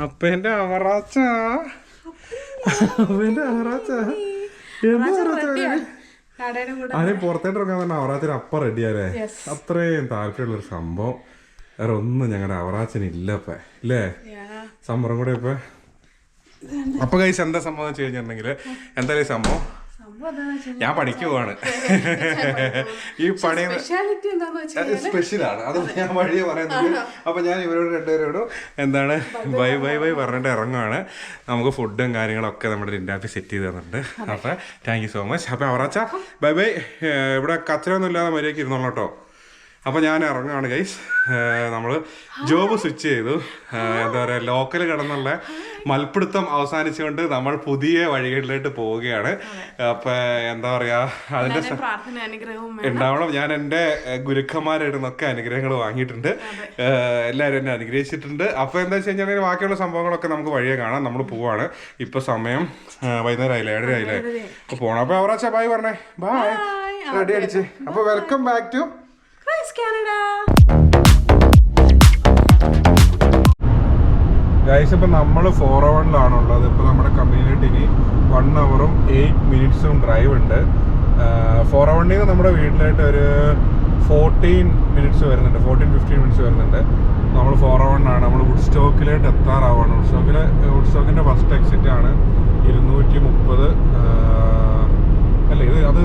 അപ്പന്റെ അവറാച്ച. അപ്പന്റെ അവറാച്ച. അതെ പുറത്തോട്ട് ഇറങ്ങാൻ തന്നെ അവറാച്ചന് അപ്പം റെഡിയാലേ അത്രയും താല്പര്യമുള്ള ഒരു സംഭവം. വേറെ ഒന്നും ഞങ്ങളുടെ അവറാച്ചന് ഇല്ല ഇപ്പൊ. ഇല്ലേ? സംഭവം കൂടെ ഇപ്പൊ. അപ്പൊ കൈസ് എന്താ സംഭവം വെച്ച് കഴിഞ്ഞിട്ടുണ്ടെങ്കിൽ എന്തായാലും സംഭവം ഞാൻ പണിക്ക് പോവാണ് ഈ പണി സ്പെഷ്യലാണ് അത് ഞാൻ വഴിയെ പറയുന്നത്. അപ്പൊ ഞാൻ ഇവരോട് രണ്ടുപേരോടും എന്താണ്? ബൈ ബൈ ബൈ പറഞ്ഞിട്ട് ഇറങ്ങുവാണ്. നമുക്ക് ഫുഡും കാര്യങ്ങളൊക്കെ നമ്മുടെ ലിൻഡാപ്പി സെറ്റ് ചെയ്ത് തന്നിട്ടുണ്ട്. അപ്പൊ താങ്ക് യു സോ മച്ച് അപ്പൊ അവറാച്ച ബൈ ബൈ. ഇവിടെ കച്ചറൊന്നും ഇല്ലാതെ മര്യാദയ്ക്ക് ഇരുന്നോളൂ കേട്ടോ. അപ്പൊ ഞാൻ ഇറങ്ങുകയാണ് ഗൈസ് നമ്മൾ ജോബ് സ്വിച്ച് ചെയ്തു. എന്താ പറയാ ലോക്കൽ കിടന്നുള്ള മൽപ്പിടുത്തം അവസാനിച്ചുകൊണ്ട് നമ്മൾ പുതിയ വഴികളിലോട്ട് പോവുകയാണ്. അപ്പൊ എന്താ പറയാ അതിന്റെ ഉണ്ടാവണം. ഞാൻ എന്റെ ഏഹ്, ഗുരുക്കന്മാരുടെ നിന്നൊക്കെ അനുഗ്രഹങ്ങൾ വാങ്ങിയിട്ടുണ്ട്. എല്ലാവരും എന്നെ അനുഗ്രഹിച്ചിട്ടുണ്ട്. അപ്പൊ എന്താ വെച്ച് കഴിഞ്ഞാൽ ബാക്കിയുള്ള സംഭവങ്ങളൊക്കെ നമുക്ക് വഴിയെ കാണാം. നമ്മൾ പോവാണ്. ഇപ്പൊ സമയം വൈകുന്നേരം ആയില്ലേ ഏഴര ആയില്ലേ അപ്പൊ പോകണം അപ്പോൾ അവറാച്ച ബായ് പറഞ്ഞേ. ബായ്. റെഡി അടിച്ച്. അപ്പൊ welcome back to Praise guys ഇപ്പം നമ്മൾ ഫോർ അവറിലാണുള്ളത് ഇപ്പോൾ നമ്മുടെ കമ്മ്യൂണിറ്റി ഇനി വൺ അവറും എയ്റ്റ് മിനിറ്റ്സും ഡ്രൈവ് ഉണ്ട്. ഫോർ അവറിൽ നിന്ന് നമ്മുടെ വീട്ടിലായിട്ട് ഒരു ഫോർട്ടീൻ മിനിറ്റ്സ് വരുന്നുണ്ട്. ഫോർട്ടീൻ ഫിഫ്റ്റീൻ മിനിറ്റ്സ് വരുന്നുണ്ട്. നമ്മൾ ഫോർ അവറിനാണ് നമ്മൾ വുഡ് സ്റ്റോക്കിലായിട്ട് എത്താറാവാണ്. വുഡ് സ്റ്റോക്കിൽ വുഡ് സ്റ്റോക്കിന്റെ ഫസ്റ്റ് എക്സിറ്റ് ആണ് ഇരുന്നൂറ്റി മുപ്പത് അല്ല ഇത് അത്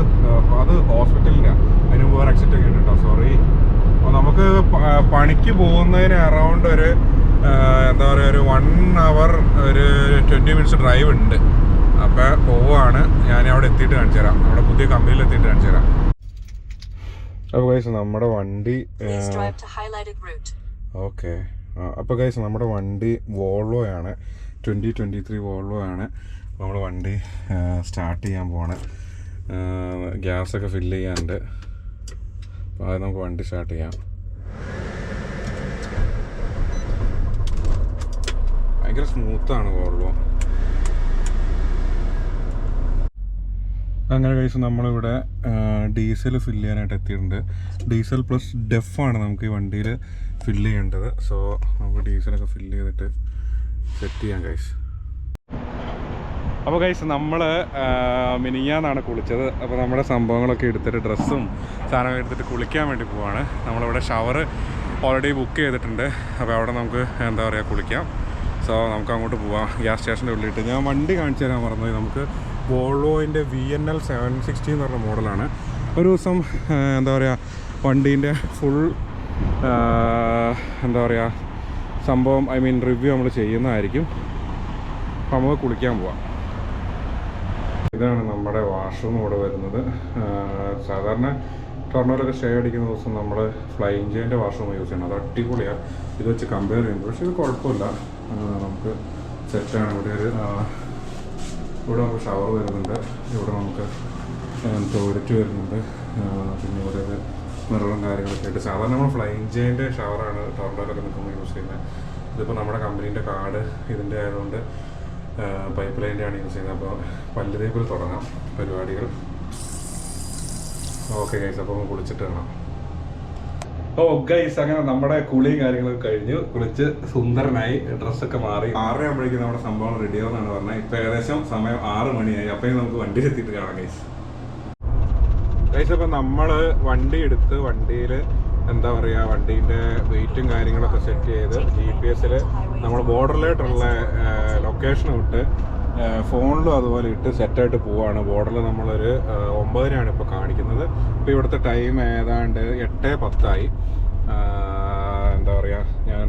അത് ഹോസ്പിറ്റലിന്റെ അതിന് മുമ്പ് വേറെ എക്സിറ്റ് ഒക്കെ ഉണ്ട് കേട്ടോ സോറി അപ്പോൾ നമുക്ക് പണിക്ക് പോകുന്നതിന് അറൗണ്ട് ഒരു എന്താ പറയുക ഒരു വൺ അവർ ഒരു ട്വന്റി മിനിറ്റ്സ് ഡ്രൈവ് ഉണ്ട്. അപ്പോൾ പോവാണ്. ഞാൻ അവിടെ എത്തിയിട്ട് കാണിച്ചു തരാം. നമ്മുടെ പുതിയ കമ്പനിയിൽ എത്തിയിട്ട് കാണിച്ചു തരാം. അപ്പോൾ ഗൈസ് നമ്മുടെ വണ്ടി ഓക്കെ. അപ്പോൾ ഗൈസ് നമ്മുടെ വണ്ടി വോൾവോ ആണ്. ട്വന്റി ട്വന്റി ത്രീ വോൾവോ ആണ് നമ്മൾ വണ്ടി സ്റ്റാർട്ട് ചെയ്യാൻ പോവാണ്. ഗ്യാസൊക്കെ ഫില്ല് ചെയ്യാനുണ്ട്. അപ്പോൾ അത് നമുക്ക് വണ്ടി സ്റ്റാർട്ട് ചെയ്യാം. ഭയങ്കര സ്മൂത്താണ് വോൾവോ. അങ്ങനെ കഴിച്ച് നമ്മളിവിടെ ഡീസൽ ഫില്ല് ചെയ്യാനായിട്ട് എത്തിയിട്ടുണ്ട്. ഡീസൽ പ്ലസ് ഡെഫാണ് നമുക്ക് ഈ വണ്ടിയിൽ ഫില്ല് ചെയ്യേണ്ടത്. സോ നമുക്ക് ഡീസലൊക്കെ ഫില്ല് ചെയ്തിട്ട് സെറ്റ് ചെയ്യാം കൈസ് അപ്പോൾ കൈസ് നമ്മൾ മിനിഞ്ഞാന്നാണ് കുളിച്ചത്. അപ്പോൾ നമ്മുടെ സംഭവങ്ങളൊക്കെ എടുത്തിട്ട് ഡ്രസ്സും സാധനമൊക്കെ എടുത്തിട്ട് കുളിക്കാൻ വേണ്ടി പോവാണ്. നമ്മളിവിടെ ഷവർ ഓൾറെഡി ബുക്ക് ചെയ്തിട്ടുണ്ട്. അപ്പോൾ അവിടെ നമുക്ക് എന്താ പറയുക കുളിക്കാം. സോ നമുക്ക് അങ്ങോട്ട് പോവാം. ഗ്യാസ് സ്റ്റേഷന്റെ ഉള്ളിലിട്ട്. ഞാൻ വണ്ടി കാണിച്ചു തരാൻ പറഞ്ഞത് നമുക്ക് വോൾവോയിന്റെ V N L seven sixty എന്ന് പറഞ്ഞ മോഡലാണ്. ഒരു ദിവസം എന്താ പറയുക വണ്ടീന്റെ ഫുൾ എന്താ പറയുക സംഭവം ഐ മീൻ റിവ്യൂ നമ്മൾ ചെയ്യുന്നതായിരിക്കും. അപ്പോൾ നമുക്ക് കുളിക്കാൻ പോവാം. ഇതാണ് നമ്മുടെ വാഷ്റൂം ഇവിടെ വരുന്നത്. സാധാരണ ടൊർണോയിലൊക്കെ സ്റ്റേ അടിക്കുന്ന ദിവസം നമ്മൾ ഫ്ലൈ ഇഞ്ചിന്റെ വാഷ്റൂം യൂസ് ചെയ്യണം. അത് അടിപൊളിയാണ് ഇത് വെച്ച് കമ്പയർ ചെയ്യുമ്പോൾ പക്ഷേ ഇത് കുഴപ്പമില്ല. നമുക്ക് സെറ്റാണ് ഇവിടെ ഒരു ഇവിടെ നമുക്ക് ഷവർ വരുന്നുണ്ട്. ഇവിടെ നമുക്ക് ടോയ്ലറ്റ് വരുന്നുണ്ട്. പിന്നെ ഇവിടെ ഒരു മിററും കാര്യങ്ങളൊക്കെ ആയിട്ട് സാധാരണ നമ്മൾ ഫ്ലൈങ് ജെയിന്റെ ഷവറാണ് ടോർണോയിലൊക്കെ നിൽക്കുമ്പോൾ യൂസ് ചെയ്യുന്നത്. ഇതിപ്പോൾ നമ്മുടെ കമ്പനീന്റെ കാർഡ് ഇതിന്റെ ആയതുകൊണ്ട് പൈപ്പ് ലൈന്റെ ആണ് യൂസ് ചെയ്യുന്നത്. അപ്പോൾ പല്ല് തുടങ്ങാം പരിപാടികൾ. ഓക്കെ ഗൈസ് അപ്പോൾ കുളിച്ചിട്ട് കാണാം. ഓ ഗൈസ് അങ്ങനെ നമ്മുടെ കുളിയും കാര്യങ്ങളൊക്കെ കഴിഞ്ഞു. കുറച്ച് സുന്ദരനായി ഡ്രസ്സൊക്കെ മാറി. ആറര ആകുമ്പോഴേക്കും നമ്മുടെ സംഭവം റെഡി ആവുന്നതാണ് പറഞ്ഞത്. ഇപ്പൊ ഏകദേശം സമയം ആറ് മണിയായി. അപ്പൊ നമുക്ക് വണ്ടി എത്തിയിട്ട് കാണാം ഗൈസ് ഗൈസ് അപ്പൊ നമ്മൾ വണ്ടി എടുത്ത് വണ്ടിയിൽ എന്താ പറയുക വണ്ടീന്റെ വെയിറ്റും കാര്യങ്ങളൊക്കെ സെറ്റ് ചെയ്ത് ജി പി എസിൽ നമ്മൾ ബോർഡറിലായിട്ടുള്ള ലൊക്കേഷൻ ഇട്ട് ഫോണിലും അതുപോലെ ഇട്ട് സെറ്റായിട്ട് പോവാണ്. ബോർഡറിൽ നമ്മളൊരു ഒമ്പതിനാണ് ഇപ്പോൾ കാണിക്കുന്നത്. ഇപ്പോൾ ഇവിടുത്തെ ടൈം ഏതാണ്ട് എട്ട് പത്തായി. എന്താ പറയുക ഞാൻ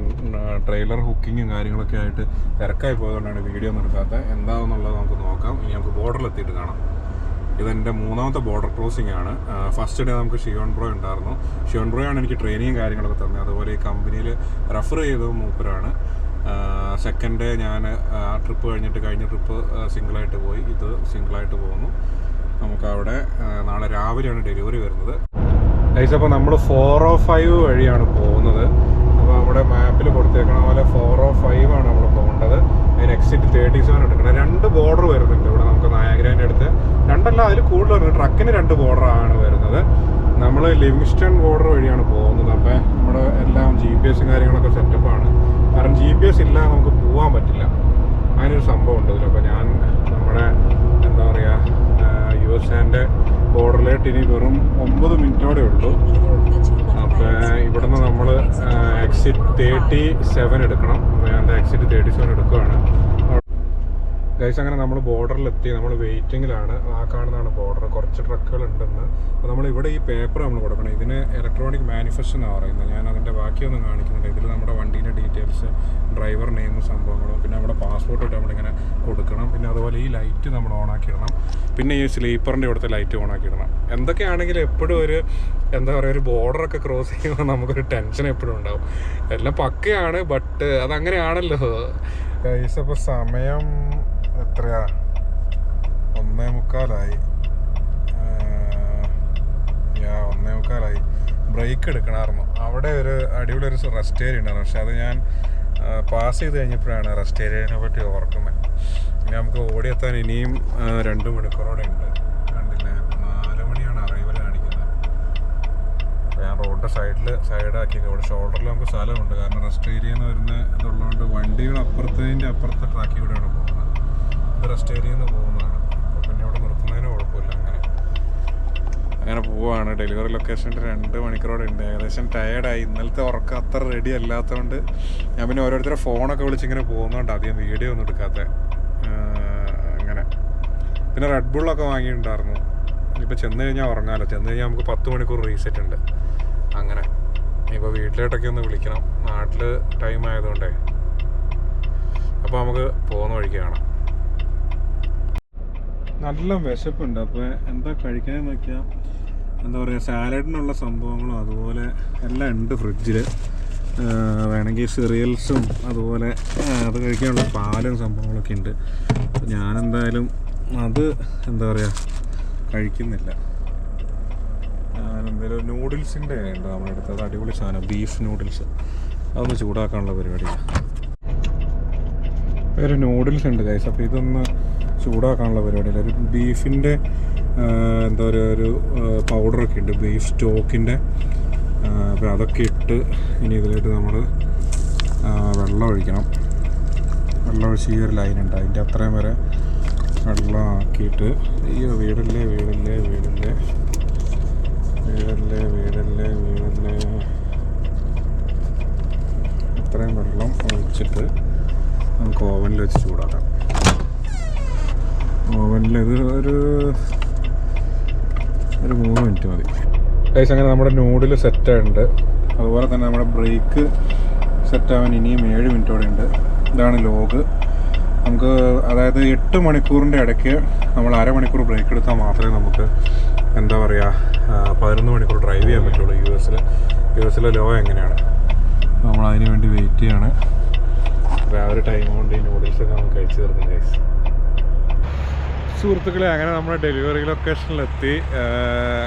ട്രെയിലർ ഹുക്കിങ്ങും കാര്യങ്ങളൊക്കെ ആയിട്ട് തിരക്കായി പോയതുകൊണ്ടാണ് വീഡിയോ എടുക്കാത്തത്. എന്താണെന്നുള്ളത് നമുക്ക് നോക്കാം. ഇനി നമുക്ക് ബോർഡറിൽ എത്തിയിട്ട് കാണാം. ഇതെന്റെ മൂന്നാമത്തെ ബോർഡർ ക്രോസിംഗ് ആണ്. ഫസ്റ്റ് ഡേ നമുക്ക് ഷിയോൺ ബ്രോ ഉണ്ടായിരുന്നു. ഷിയോൺ ബ്രോയാണ് എനിക്ക് ട്രെയിനിങ്ങും കാര്യങ്ങളൊക്കെ തന്നത്. അതുപോലെ ഈ കമ്പനിയിൽ റെഫർ ചെയ്തത് മൂപ്പരാണ്. സെക്കൻഡ് ഡേ ഞാൻ ആ ട്രിപ്പ് കഴിഞ്ഞിട്ട് കഴിഞ്ഞ ട്രിപ്പ് സിംഗിളായിട്ട് പോയി. ഇത് സിംഗിളായിട്ട് പോകുന്നു. നമുക്ക് അവിടെ നാളെ രാവിലെയാണ് ഡെലിവറി വരുന്നത്. ഗൈസ് അപ്പോൾ നമ്മൾ ഫോർ ഓ ഫൈവ് വഴിയാണ് പോകുന്നത്. അപ്പോൾ അവിടെ മാപ്പിൽ കൊടുത്തേക്കണ പോലെ ഫോർ ഓ ഫൈവ് ആണ് നമ്മൾ പോകേണ്ടത്. അതിന് എക്സിറ്റ് തേർട്ടി സെവൻ എടുക്കണം. രണ്ട് ബോർഡർ വരുന്നുണ്ട് ഇവിടെ നമുക്ക് നായഗ്രേന്റെ അടുത്ത്. രണ്ടല്ല അതിൽ കൂടുതൽ വരുന്നത് ട്രക്കിന് രണ്ട് ബോർഡറാണ് വരുന്നത്. നമ്മൾ ലിവിങ്സ്റ്റൺ ബോർഡർ വഴിയാണ് പോകുന്നത്. അപ്പോൾ നമ്മുടെ എല്ലാം ജി പി എസും കാര്യങ്ങളൊക്കെ സെറ്റപ്പാണ് കാരണം ജി പി എസ് ഇല്ലാതെ നമുക്ക് പോകാൻ പറ്റില്ല. അങ്ങനൊരു സംഭവം ഉണ്ട് അപ്പോൾ ഞാൻ നമ്മുടെ എന്താ പറയുക യു എസ് എന്റെ ബോർഡറിലായിട്ട് ഇനി വെറും ഒമ്പത് മിനിറ്റോടെ ഉള്ളൂ. അപ്പോൾ ഇവിടുന്ന് നമ്മൾ എക്സിറ്റ് തേർട്ടി സെവൻ എടുക്കണം. ഞാൻ എക്സിറ്റ് തേർട്ടി സെവൻ എടുക്കുകയാണ്. ഗൈസ് അങ്ങനെ നമ്മൾ ബോർഡറിലെത്തി നമ്മൾ വെയിറ്റിങ്ങിലാണ് ആ കാണുന്നതാണ് ബോർഡർ കുറച്ച് ട്രക്കുകൾ ഉണ്ടെന്ന് അപ്പോൾ നമ്മൾ ഇവിടെ ഈ പേപ്പർ നമ്മൾ കൊടുക്കണം. ഇതിന് ഇലക്ട്രോണിക് മാനിഫെസ്റ്റ് എന്നാണ് പറയുന്നത്. ഞാൻ അതിന്റെ ബാക്കിയൊന്നും കാണിക്കുന്നുണ്ട് ഇതിൽ നമ്മുടെ വണ്ടീന്റെ ഡീറ്റെയിൽസ് ഡ്രൈവർ നെയിം സംഭവങ്ങളും പിന്നെ നമ്മുടെ പാസ്പോർട്ട് നമ്മളിങ്ങനെ കൊടുക്കണം. പിന്നെ അതുപോലെ ഈ ലൈറ്റ് നമ്മൾ ഓണാക്കി ഇടണം പിന്നെ ഈ സ്ലീപ്പറിന്റെ ഇവിടുത്തെ ലൈറ്റ് ഓണാക്കി ഇടണം എന്തൊക്കെയാണെങ്കിലും എപ്പോഴും ഒരു എന്താ പറയുക ഒരു ബോർഡറൊക്കെ ക്രോസ് ചെയ്യുമ്പോൾ നമുക്കൊരു ടെൻഷൻ എപ്പോഴും ഉണ്ടാവും. എല്ലാം പക്കയാണ് ബട്ട് അതങ്ങനെയാണല്ലോ അപ്പോൾ സമയം എത്രയാ? ഒന്നേ മുക്കാലായി. യാ ഒന്നേ മുക്കാലായി. ബ്രേക്ക് എടുക്കണമായിരുന്നു അവിടെ ഒരു അടിപൊളി ഒരു റെസ്റ്റ് ഏരിയ ഉണ്ടായിരുന്നു. പക്ഷെ അത് ഞാൻ പാസ് ചെയ്ത് കഴിഞ്ഞപ്പോഴാണ് റെസ്റ്റ് ഏരിയനെ പറ്റി ഓർക്കുന്നത്. ഇനി നമുക്ക് ഓടിയെത്താൻ ഇനിയും രണ്ട് മണിക്കൂറോടെ ഉണ്ട്. കണ്ടില്ലേ? നാല് മണിയാണ് അറൈവൽ കാണിക്കുന്നത്. അപ്പോൾ ഞാൻ റോഡിന്റെ സൈഡിൽ സൈഡാക്കി ഇവിടെ ഷോൾഡറിൽ നമുക്ക് സ്ഥലമുണ്ട്. കാരണം റെസ്റ്റ് ഏരിയ എന്ന് വരുന്ന ഇതുള്ളതുകൊണ്ട് വണ്ടിയുടെ അപ്പുറത്തതിന്റെ അപ്പുറത്തെ ട്രാക്കിൽ കൂടെയാണ് പോകുന്നത്. റെസ്റ്റ് ഏരിയയിൽ നിന്ന് പോകുന്നതാണ്. അപ്പോൾ പിന്നെ ഇവിടെ നിർത്തുന്നതിന് കുഴപ്പമില്ല അങ്ങനെ. അങ്ങനെ പോവാണ്. ഡെലിവറി ലൊക്കേഷന്റെ രണ്ട് മണിക്കൂറോടെ ഉണ്ട്. ഏകദേശം ടയേർഡായി ഇന്നലത്തെ ഉറക്കം അത്ര റെഡി അല്ലാത്തതുകൊണ്ട് ഞാൻ പിന്നെ ഓരോരുത്തരെ ഫോണൊക്കെ വിളിച്ചിങ്ങനെ പോകുന്നതുകൊണ്ട് അധികം വീഡിയോ ഒന്നും എടുക്കാത്ത. അങ്ങനെ. പിന്നെ റെഡ് ബുള്ളൊക്കെ വാങ്ങിയിട്ടുണ്ടായിരുന്നു. ഇപ്പോൾ ചെന്ന് കഴിഞ്ഞാൽ ഉറങ്ങാമല്ലോ ചെന്ന് കഴിഞ്ഞാൽ നമുക്ക് പത്ത് മണിക്കൂർ റീസെറ്റ് ഉണ്ട്. അങ്ങനെ. ഇപ്പോൾ വീട്ടിലോട്ടൊക്കെ ഒന്ന് വിളിക്കണം. നാട്ടിൽ ടൈം ആയതുകൊണ്ടേ. അപ്പോൾ നമുക്ക് പോകുന്ന വഴിക്ക് കാണാം. നല്ല വിശപ്പുണ്ട്. അപ്പോൾ എന്താ കഴിക്കാൻ നോക്കിയാൽ എന്താ പറയുക സാലഡിനുള്ള സംഭവങ്ങളും അതുപോലെ എല്ലാം ഉണ്ട് ഫ്രിഡ്ജിൽ വേണമെങ്കിൽ സിറിയൽസും അതുപോലെ അത് കഴിക്കാനുള്ള പാലും സംഭവങ്ങളൊക്കെ ഉണ്ട്. ഞാനെന്തായാലും അത് എന്താ പറയുക കഴിക്കുന്നില്ല. ഞാനെന്തായാലും നൂഡിൽസിന്റെ ഉണ്ട് നമ്മുടെ അടുത്ത്? അത് അടിപൊളി സാധനം ബീഫ് നൂഡിൽസ്. അതൊന്ന് ചൂടാക്കാനുള്ള പരിപാടിയാണ് ഒരു നൂഡിൽസ് ഉണ്ട് കൈസ് അപ്പോൾ ഇതൊന്ന് ചൂടാക്കാനുള്ള പരിപാടിയില്ല. ഒരു ബീഫിന്റെ എന്താ പറയുക ഒരു പൗഡറൊക്കെ ഉണ്ട്. ബീഫ് സ്റ്റോക്കിന്റെ. അപ്പോൾ അതൊക്കെ ഇട്ട് ഇനി ഇതിലേക്ക് നമ്മൾ വെള്ളം ഒഴിക്കണം. വെള്ളം ഒഴിച്ച് ഈ ഒരു ലൈൻ ഉണ്ട്. അതിന്റെ അത്രയും വരെ വെള്ളം ആക്കിയിട്ട് അയ്യോ വീടല്ലേ വീടല്ലേ വീടല്ലേ. വീടല്ലേ വീടല്ലേ വീടല്ലേ. ഇത്രയും വെള്ളം ഒഴിച്ചിട്ട് നമുക്ക് ഓവനിൽ വെച്ച് ചൂടാക്കാം. ഓവനിൽ ഇത് ഒരു ഒരു മൂന്ന് മിനിറ്റ് മതി. ഏകദേശം അങ്ങനെ നമ്മുടെ നൂഡിൽ സെറ്റ് ആയിട്ടുണ്ട്. അതുപോലെ തന്നെ നമ്മുടെ ബ്രേക്ക് സെറ്റ് ആവാൻ ഇനിയും ഏഴ് മിനിറ്റോടെ ഉണ്ട്. ഇതാണ് ലോഗ് നമുക്ക് അതായത് എട്ട് മണിക്കൂറിന്റെ ഇടയ്ക്ക് നമ്മൾ അരമണിക്കൂർ ബ്രേക്ക് എടുത്താൽ മാത്രമേ നമുക്ക് എന്താ പറയുക പതിനൊന്ന് മണിക്കൂർ ഡ്രൈവ് ചെയ്യാൻ പറ്റുള്ളൂ യു എസിൽ യു എസിലെ ലോ എങ്ങനെയാണ്? നമ്മൾ അതിന് വേണ്ടി വെയിറ്റ് ചെയ്യാണ്. അപ്പോൾ ആ ഒരു ടൈം കൊണ്ട് ഈ നൂഡിൽസൊക്കെ നമുക്ക് കഴിച്ചു തീർക്കും ഗൈസ് സുഹൃത്തുക്കളെ അങ്ങനെ നമ്മുടെ ഡെലിവറി ലൊക്കേഷനിലെത്തി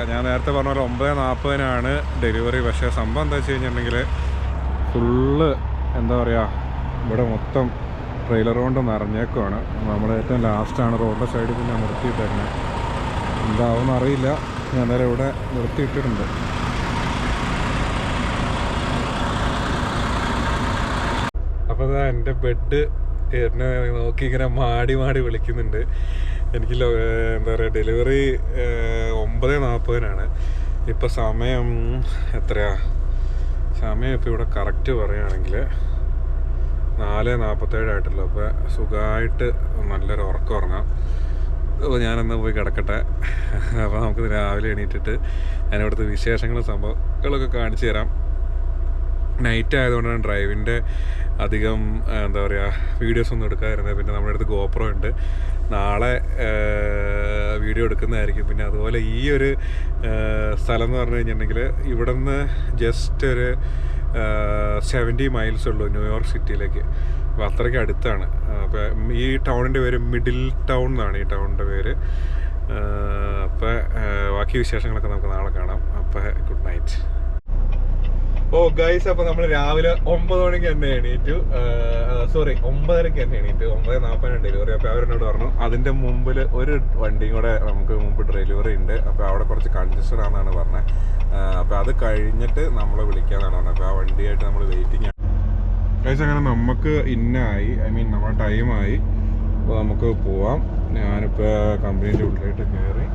ഞാൻ നേരത്തെ പറഞ്ഞ പോലെ ഒമ്പത് നാൽപ്പതിനാണ് ഡെലിവറി പക്ഷേ സംഭവം എന്താ വെച്ച് കഴിഞ്ഞിട്ടുണ്ടെങ്കിൽ ഫുള്ള് എന്താ പറയുക ഇവിടെ മൊത്തം ട്രെയിലർ കൊണ്ട് നിറഞ്ഞേക്കുവാണ്. നമ്മൾ ഏറ്റവും ലാസ്റ്റാണ് റോഡിന്റെ സൈഡിൽ പിന്നെ നിർത്തിയിട്ടേക്കുന്നത് എന്താവും അറിയില്ല. ഞാൻ നേരെ ഇവിടെ നിർത്തിയിട്ടിട്ടുണ്ട്. അപ്പോൾ എന്റെ ബെഡ് എന്നെ നോക്കി ഇങ്ങനെ മാടി മാടി വിളിക്കുന്നുണ്ട്. എനിക്ക് എന്താ പറയുക ഡെലിവറി ഒമ്പത് നാൽപ്പതിനാണ് ഇപ്പോൾ സമയം എത്രയാ? സമയം ഇപ്പോൾ ഇവിടെ കറക്റ്റ് പറയുകയാണെങ്കിൽ നാല് നാൽപ്പത്തേഴായിട്ടുള്ളൂ അപ്പോൾ സുഖമായിട്ട് നല്ലൊരു ഉറക്കം ഉറങ്ങാം. അപ്പോൾ ഞാനെന്ന് പോയി കിടക്കട്ടെ. അപ്പോൾ നമുക്ക് രാവിലെ എണീറ്റിട്ട് ഞാനിവിടുത്തെ വിശേഷങ്ങളും സംഭവങ്ങളൊക്കെ കാണിച്ചു തരാം. നൈറ്റ് ആയതുകൊണ്ടാണ് ഡ്രൈവിന്റെ അധികം എന്താ പറയുക വീഡിയോസ് ഒന്നും എടുക്കാതിരുന്നത്. പിന്നെ നമ്മുടെ അടുത്ത് ഗോപ്രോ ഉണ്ട്. നാളെ വീഡിയോ എടുക്കുന്നതായിരിക്കും. പിന്നെ അതുപോലെ ഈ ഒരു സ്ഥലം എന്ന് പറഞ്ഞു കഴിഞ്ഞിട്ടുണ്ടെങ്കിൽ ഇവിടെ നിന്ന് ജസ്റ്റ് ഒരു സെവന്റി മൈൽസ് ഉള്ളൂ ന്യൂയോർക്ക് സിറ്റിയിലേക്ക് അപ്പോൾ അത്രയ്ക്ക് അടുത്താണ്. അപ്പോൾ ഈ ടൗണിന്റെ പേര് മിഡിൽ ടൗൺ എന്നാണ് ഈ ടൗണിന്റെ പേര്. അപ്പോൾ ബാക്കി വിശേഷങ്ങളൊക്കെ നമുക്ക് നാളെ കാണാം. അപ്പോൾ ഗുഡ് നൈറ്റ് ഓ ഗൈസ് അപ്പൊ നമ്മൾ രാവിലെ ഒമ്പത് മണിക്ക് തന്നെ എണീറ്റു. സോറി ഒമ്പതരക്ക് തന്നെ എണീറ്റു. ഒമ്പത് നാൽപ്പതിനാണ് ഡെലിവറി അപ്പൊ അവരെന്നോട് പറഞ്ഞു അതിന്റെ മുമ്പിൽ ഒരു വണ്ടിയും കൂടെ നമുക്ക് മുമ്പ് ഡെലിവറി ഉണ്ട്. അപ്പൊ അവിടെ കുറച്ച് കൺജസ്റ്റഡ് ആണെന്നാണ് പറഞ്ഞത് അപ്പൊ അത് കഴിഞ്ഞിട്ട് നമ്മളെ വിളിക്കാന്നാണ് പറഞ്ഞത് അപ്പൊ ആ വണ്ടിയായിട്ട് നമ്മൾ വെയിറ്റിംഗ് ആണ്. ഗൈസ് അങ്ങനെ നമുക്ക് ഇന്നായി. ഐ മീൻ നമ്മുടെ ടൈമായി അപ്പോൾ നമുക്ക് പോവാം. ഞാനിപ്പോൾ കമ്പനീന്റെ ഉള്ളിലായിട്ട് കയറി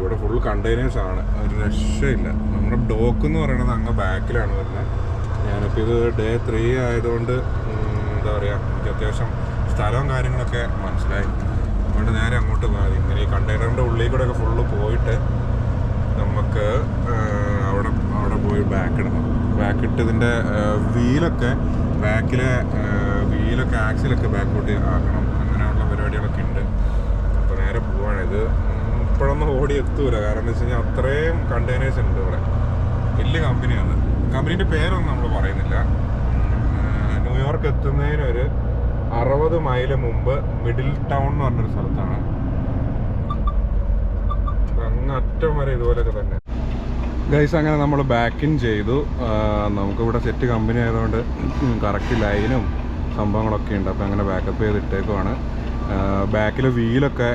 ഇവിടെ ഫുൾ കണ്ടെയ്നേഴ്സ് ആണ്. ഒരു രക്ഷയില്ല. നമ്മുടെ ഡോക്ക് എന്ന് പറയുന്നത് അങ്ങ് ബാക്കിലാണ് വരുന്നത്. ഞാനിപ്പോൾ ഇത് ഡേ ത്രീ ആയതുകൊണ്ട് എന്താ പറയുക എനിക്ക് അത്യാവശ്യം സ്ഥലവും കാര്യങ്ങളൊക്കെ മനസ്സിലായി. അതുകൊണ്ട് നേരെ അങ്ങോട്ട് പോയി ഇങ്ങനെ ഈ കണ്ടെയ്നറിന്റെ ഉള്ളിൽ കൂടെ ഒക്കെ ഫുള്ള് പോയിട്ട് നമുക്ക് അവിടെ അവിടെ പോയി ബാക്ക് ഇടണം. ബാക്ക് വീലൊക്കെ ബാക്കിലെ വീലൊക്കെ ആക്സിലൊക്കെ ബാക്കോട്ട് ആക്കണം. അങ്ങനെയുള്ള പരിപാടികളൊക്കെ ഉണ്ട്. അപ്പോൾ നേരെ പോവാണ്. ഇത് ഉം, ഇപ്പോഴൊന്നും ഓടി എത്തൂല. കാരണം എന്താ വെച്ച് കഴിഞ്ഞാൽ അത്രയും കണ്ടെയ്നേഴ്സ് ഉണ്ട് ഇവിടെ. വലിയ കമ്പനിയാണ്. കമ്പനീന്റെ പേരൊന്നും നമ്മൾ പറയുന്നില്ല. ന്യൂയോർക്ക് എത്തുന്നതിന് ഒരു അറുപത് മൈൽ മുമ്പ് മിഡിൽ ടൗൺ എന്ന് പറഞ്ഞൊരു സ്ഥലത്താണ്. അങ്ങ് അറ്റം വരെ ഇതുപോലെയൊക്കെ തന്നെ. ഗൈസ് അങ്ങനെ നമ്മൾ ബാക്ക് ഇൻ ചെയ്തു. നമുക്കിവിടെ സെറ്റ് കമ്പനി ആയതുകൊണ്ട് കറക്റ്റ് ലൈനും സംഭവങ്ങളൊക്കെ ഉണ്ട്. അപ്പോൾ അങ്ങനെ ബാക്കപ്പ് ചെയ്ത് ഇട്ടേക്കുവാണ് ബാക്കിലെ വീലൊക്കെ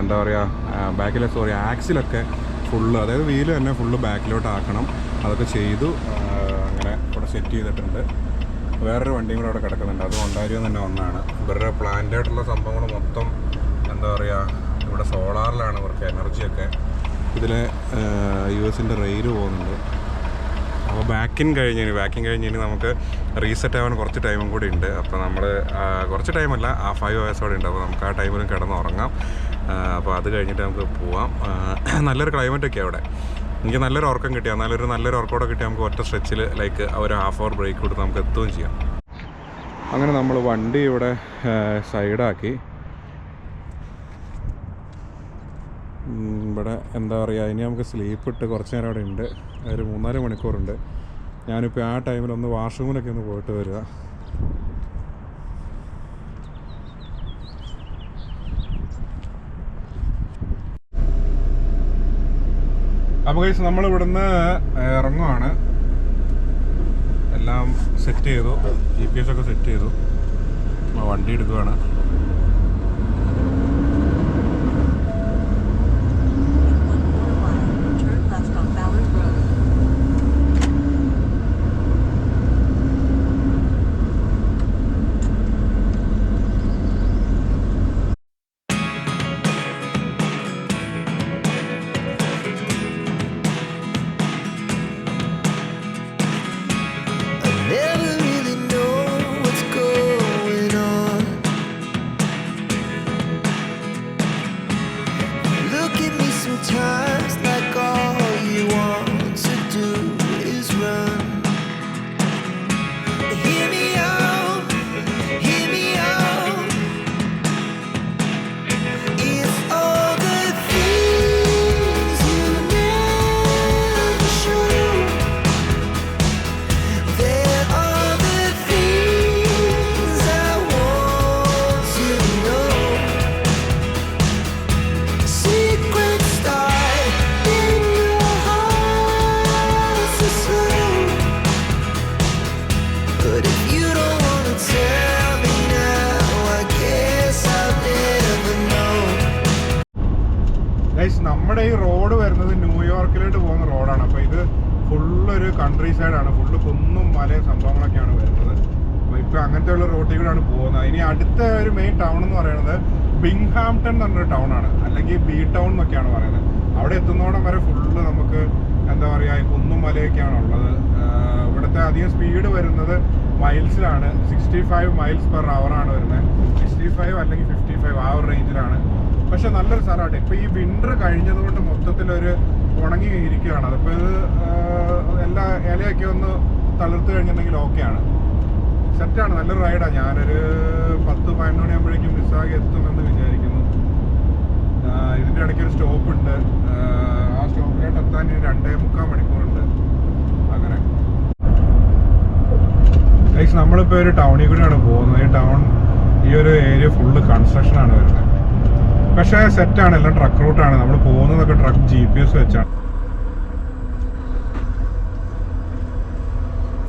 എന്താ പറയുക ബാക്കിലെ സോറി ആക്സിലൊക്കെ ഫുള്ള് അതായത് വീൽ തന്നെ ഫുള്ള് ബാക്കിലോട്ട് ആക്കണം അതൊക്കെ ചെയ്തു അങ്ങനെ ഇവിടെ സെറ്റ് ചെയ്തിട്ടുണ്ട്. വേറൊരു വണ്ടിയും കൂടെ അവിടെ കിടക്കുന്നുണ്ട്. അത് ഉണ്ടായിരുന്നു തന്നെ ഒന്നാണ്. ഇവരുടെ പ്ലാന്റായിട്ടുള്ള സംഭവങ്ങൾ മൊത്തം എന്താ പറയുക ഇവിടെ സോളാറിലാണ് ഇവർക്ക് എനർജിയൊക്കെ ഇതിൽ യു എസിന്റെ റെയിൽ പോകുന്നുണ്ട്. അപ്പോൾ ബാക്കിൻ കഴിഞ്ഞ് ബാക്കിൻ കഴിഞ്ഞ് നമുക്ക് റീസെറ്റ് ആവാൻ കുറച്ച് ടൈമും കൂടി ഉണ്ട്. അപ്പോൾ നമ്മൾ കുറച്ച് ടൈമല്ല ആ ഫൈവ് ഹവേഴ്സോടെ ഉണ്ട്. അപ്പോൾ നമുക്ക് ആ ടൈമിലും കിടന്ന് ഉറങ്ങാം. അപ്പോൾ അത് കഴിഞ്ഞിട്ട് നമുക്ക് പോവാം. നല്ലൊരു ക്ലൈമറ്റൊക്കെ അവിടെ. എനിക്ക് നല്ലൊരു ഉറക്കം കിട്ടി. എന്നാലൊരു നല്ലൊരു ഉറക്കമോടെ കിട്ടി നമുക്ക് ഒറ്റ സ്ട്രെച്ചിൽ ലൈക്ക് ഒരു ഹാഫ് അവർ ബ്രേക്ക് കൊടുത്ത് നമുക്ക് എത്തുകയും ചെയ്യാം. അങ്ങനെ നമ്മൾ വണ്ടി ഇവിടെ സൈഡാക്കി ഇവിടെ എന്താ പറയുക ഇനി നമുക്ക് സ്ലീപ്പ് ഇട്ട് കുറച്ച് നേരം അവിടെ ഉണ്ട്. ഒരു മൂന്നാൽ മണിക്കൂറുണ്ട്. ഞാനിപ്പോൾ ആ ടൈമിൽ ഒന്ന് വാഷ്റൂമിലൊക്കെ ഒന്ന് പോയിട്ട് വരിക അപ്പോൾ കഴിച്ച് നമ്മൾ ഇവിടുന്ന് ഇറങ്ങുവാണ്. എല്ലാം സെറ്റ് ചെയ്തു. ജി പി എസ് ഒക്കെ സെറ്റ് ചെയ്തു. വണ്ടി എടുക്കുവാണ്. ഗൈസ് നമ്മുടെ ഈ റോഡ് വരുന്നത് ന്യൂയോർക്കിലോട്ട് പോകുന്ന റോഡാണ് അപ്പോൾ ഇത് ഫുള്ള് ഒരു കൺട്രി സൈഡാണ് ഫുള്ള് കുന്നും മലയും സംഭവങ്ങളൊക്കെയാണ് വരുന്നത്. അപ്പോൾ ഇപ്പോൾ അങ്ങനത്തെ ഉള്ള റോട്ടിൽ കൂടെയാണ് പോകുന്നത്. ഇനി അടുത്ത ഒരു മെയിൻ ടൗൺ എന്ന് പറയുന്നത് ബിങ്ഹാംപ്ടൺ എന്ന് പറഞ്ഞൊരു ടൗൺ ആണ്. അല്ലെങ്കിൽ ബി ടൗൺ എന്നൊക്കെയാണ് പറയുന്നത്. അവിടെ എത്തുന്നോടം വരെ ഫുള്ള് നമുക്ക് എന്താ പറയുക കുന്നും മലയൊക്കെയാണ് ഉള്ളത്. ഇവിടുത്തെ അധികം സ്പീഡ് വരുന്നത് മൈൽസിലാണ് സിക്സ്റ്റി ഫൈവ് മൈൽസ് പെർ ആണ് വരുന്നത്. സിക്സ്റ്റി ഫൈവ് അല്ലെങ്കിൽ ഫിഫ്റ്റി ഫൈവ് ആ ഒരു റേഞ്ചിലാണ് പക്ഷെ നല്ലൊരു സ്ഥലമാണ് ഇപ്പൊ ഈ വിന്റർ കഴിഞ്ഞതുകൊണ്ട് മൊത്തത്തിലൊരു ഉണങ്ങി ഇരിക്കുകയാണ്. അതിപ്പോ ഇത് എല്ലാ ഇലയൊക്കെ ഒന്ന് തളിർത്ത് കഴിഞ്ഞിട്ടുണ്ടെങ്കിൽ ഓക്കെയാണ് സെറ്റാണ് നല്ലൊരു റൈഡാണ് ഞാനൊരു പത്ത് പതിനൊന്ന് മണിയാകുമ്പോഴേക്കും മിസ്സാകെ എത്തുമെന്ന് വിചാരിക്കുന്നു. ഇതിന്റെ ഇടയ്ക്ക് ഒരു സ്റ്റോപ്പ് ഉണ്ട്. ആ സ്റ്റോപ്പിലോട്ട് എത്താൻ രണ്ടേ മുക്കാൽ മണിക്കൂറുണ്ട്. അങ്ങനെ. നമ്മളിപ്പോ ഒരു ടൗണിൽ കൂടെയാണ് പോകുന്നത്. ഈ ടൗൺ ഈ ഒരു ഏരിയ ഫുള്ള് കൺസ്ട്രക്ഷൻ ആണ് വരുന്നത്. പക്ഷേ സെറ്റാണ് എല്ലാം ട്രക്ക് റൂട്ടാണ് നമ്മൾ പോകുന്നതൊക്കെ ട്രക്ക് ജി പി എസ് വെച്ചാണ്.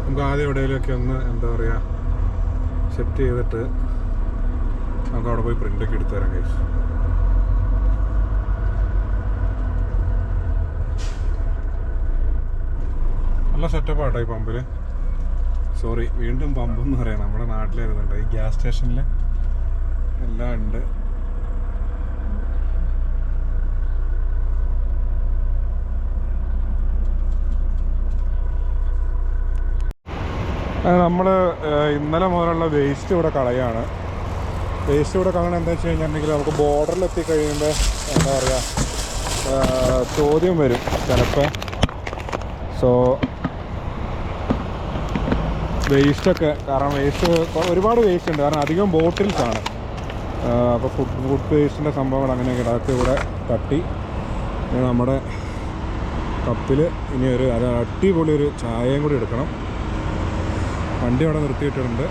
നമുക്ക് ആദ്യം എവിടെയെങ്കിലുമൊക്കെ ഒന്ന് എന്താ പറയുക സെറ്റ് ചെയ്തിട്ട് നമുക്ക് അവിടെ പോയി പ്രിന്റൊക്കെ എടുത്തു തരാം കേസ് നല്ല സെറ്റപ്പ് ആട്ടോ ഈ പമ്പിൽ സോറി വീണ്ടും പമ്പ് എന്ന് പറയാം. നമ്മുടെ നാട്ടിലായിരുന്നുണ്ട് ഈ ഗ്യാസ് സ്റ്റേഷനിൽ എല്ലാം ഉണ്ട്. നമ്മൾ ഇന്നലെ മുതലുള്ള വേസ്റ്റ് ഇവിടെ കളയാണ്. വേസ്റ്റ് ഇവിടെ കളയണം എന്താ വെച്ച് കഴിഞ്ഞിട്ടുണ്ടെങ്കിൽ നമുക്ക് ബോർഡറിൽ എത്തിക്കഴിയുമ്പോൾ എന്താ പറയുക ചോദ്യം വരും ചിലപ്പോൾ സോ വേസ്റ്റൊക്കെ കാരണം വേസ്റ്റ് ഒരുപാട് വേസ്റ്റ് ഉണ്ട്. കാരണം അധികം ബോട്ടിൽസാണ് അപ്പോൾ ഫുഡ് ഫുഡ് വേസ്റ്റിന്റെ സംഭവങ്ങൾ അങ്ങനെയൊക്കെ. അതൊക്കെ ഇവിടെ തട്ടി. നമ്മുടെ കപ്പിൽ ഇനി ഒരു അത് അടിപൊളി ഒരു ചായയും കൂടി എടുക്കണം. വണ്ടി അവിടെ നിർത്തിയിട്ടുണ്ട്.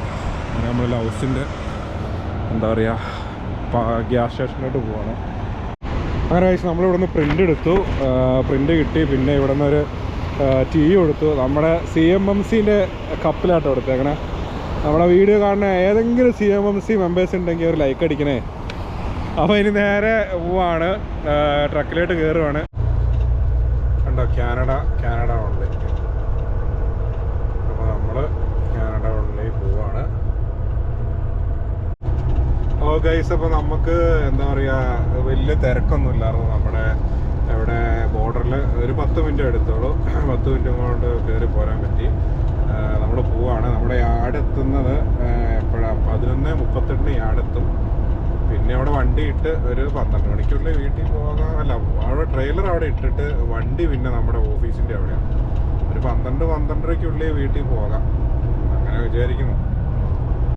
അങ്ങനെ നമ്മൾ ഹൗസിന്റെ എന്താ പറയുക ഗ്യാസ് സ്റ്റേഷനിലോട്ട് പോവാണ്. അങ്ങനെ കഴിച്ച് നമ്മളിവിടെ നിന്ന് പ്രിന്റ് എടുത്തു പ്രിന്റ് കിട്ടി. പിന്നെ ഇവിടെ നിന്നൊരു ടീ കൊടുത്തു. നമ്മുടെ സി എം എം സിന്റെ കപ്പിലാട്ടോ അങ്ങനെ നമ്മുടെ വീഡിയോ കാണുന്ന ഏതെങ്കിലും C M M C members ഉണ്ടെങ്കിൽ ഒരു ലൈക്ക് അടിക്കണേ. അപ്പോൾ ഇനി നേരെ പോവാണ്. ട്രക്കിലോട്ട് കയറുവാണ് കണ്ടോ കാനഡ കാനഡ ഓൺലൈൻ അപ്പോൾ നമ്മൾ കാനഡ ഓൺലൈൻ പോവാണ് ഓ ഗൈസ് അപ്പോൾ നമുക്ക് എന്താ പറയുക വലിയ തിരക്കൊന്നും ഇല്ലായിരുന്നു നമ്മുടെ ഇവിടെ ബോർഡറിൽ ഒരു പത്ത് മിനിറ്റ് എടുത്തോളൂ. പത്ത് മിനിറ്റ് കൊണ്ട് കയറി പോരാൻ പറ്റി. നമ്മൾ പോവാണ്. നമ്മുടെ യാർഡ് എത്തുന്നത് എപ്പോഴാണ് പതിനൊന്ന് മുപ്പത്തെട്ടിന് യാടെത്തും പിന്നെ അവിടെ വണ്ടി ഇട്ട് ഒരു പന്ത്രണ്ട് മണിക്കുള്ളിൽ വീട്ടിൽ പോകാൻ അല്ല അവിടെ ട്രെയിലർ അവിടെ ഇട്ടിട്ട് വണ്ടി പിന്നെ നമ്മുടെ ഓഫീസിന്റെ അവിടെയാണ്. ഒരു പന്ത്രണ്ട് പന്ത്രണ്ടരയ്ക്കുള്ളിൽ വീട്ടിൽ പോകാം. അങ്ങനെ വിചാരിക്കുന്നു.